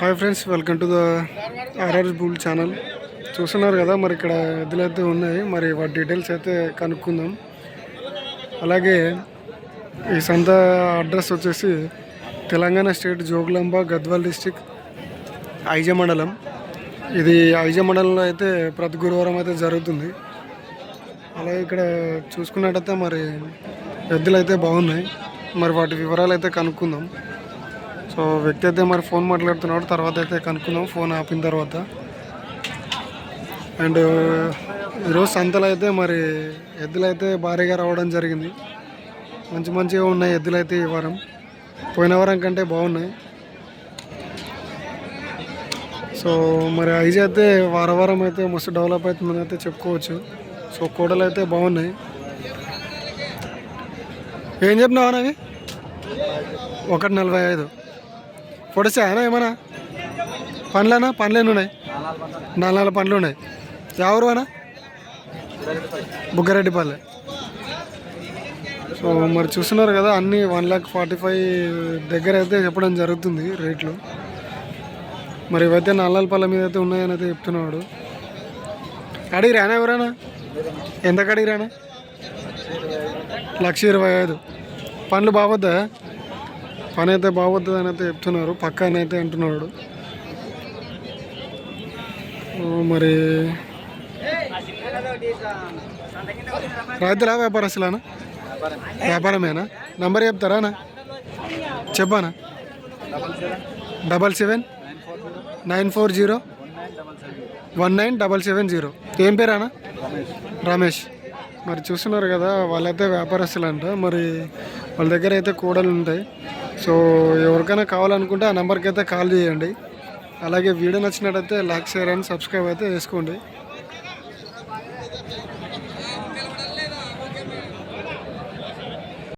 Hi friends welcome to the RR bull channel. చూస్తున్నారు కదా మరి ఇక్కడ ఎద్దులు అయితే ఉన్నాయి. మరి వాటి డీటెయిల్స్ అయితే కనుక్కుందాం. అలాగే ఈ సంత అడ్రస్ వచ్చేసి తెలంగాణ స్టేట్ జోగులాంబ గద్వాల్ డిస్టిక్ ఐజ మండలం. ఇది ఐజ మండలంలో అయితే ప్రతి గురువారం అయితే జరుగుతుంది. అలాగే ఇక్కడ చూసుకున్నట్టయితే మరి ఎద్దులు అయితే బాగున్నాయి. మరి వాటి వివరాలు అయితే కనుక్కుందాం. సో వ్యక్తి అయితే మరి ఫోన్ మాట్లాడుతున్నాడు. తర్వాత అయితే కనుక్కుందాం. ఫోన్ ఆపిన తర్వాత. అండ్ ఈరోజు సంతలో అయితే మరి ఎద్దులు అయితే భారీగా రావడం జరిగింది. మంచి మంచిగా ఉన్నాయి ఎద్దులు అయితే ఈ వారం. పోయిన వారం కంటే బాగున్నాయి. సో మరి ఐజ్ అయితే వారం వారం అయితే మస్తు డెవలప్ అవుతుందని అయితే చెప్పుకోవచ్చు. సో కోడలు అయితే బాగున్నాయి. ఏం చెప్పినావు అవి ఒకటి నలభై ఐదు. పొడిచాయనా ఏమన్నా? పండ్లనా? పండ్లు ఎన్ని ఉన్నాయి నాలుగు నాలుగు పండ్లు ఉన్నాయి ఎవరు అనా? బుగ్గారెడ్డిపల్లె. సో మరి చూస్తున్నారు కదా అన్ని వన్ ల్యాక్ ఫార్టీ ఫైవ్ దగ్గర అయితే చెప్పడం జరుగుతుంది రేట్లు. మరి ఇవైతే నల్లాలపల్లె మీద అయితే ఉన్నాయని అయితే చెప్తున్నాడు. అడిగిరానా ఎవరైనా ఎంత అడిగిరానా లక్ష ఇరవై ఐదు. పండ్లు బాగొద్దా? పని అయితే బాగొద్దు అని అయితే చెప్తున్నారు పక్క అని అయితే అంటున్నాడు మరి రైతులా వ్యాపారస్తులానా? వ్యాపారమేనా? నంబర్ చెప్తారానా చెప్పానా? Double seven nine four zero one nine double seven zero. ఏం పేరానా రమేష్. మరి చూస్తున్నారు కదా వాళ్ళైతే వ్యాపారస్తులంట. మరి వాళ్ళ దగ్గర అయితే కూడలు ఉంటాయి. సో ఎవరికైనా కావాలనుకుంటే ఆ నెంబర్కి అయితే కాల్ చేయండి. అలాగే వీడియో నచ్చినట్టయితే లైక్ షేర్ అండ్ సబ్స్క్రైబ్ అయితే చేసుకోండి.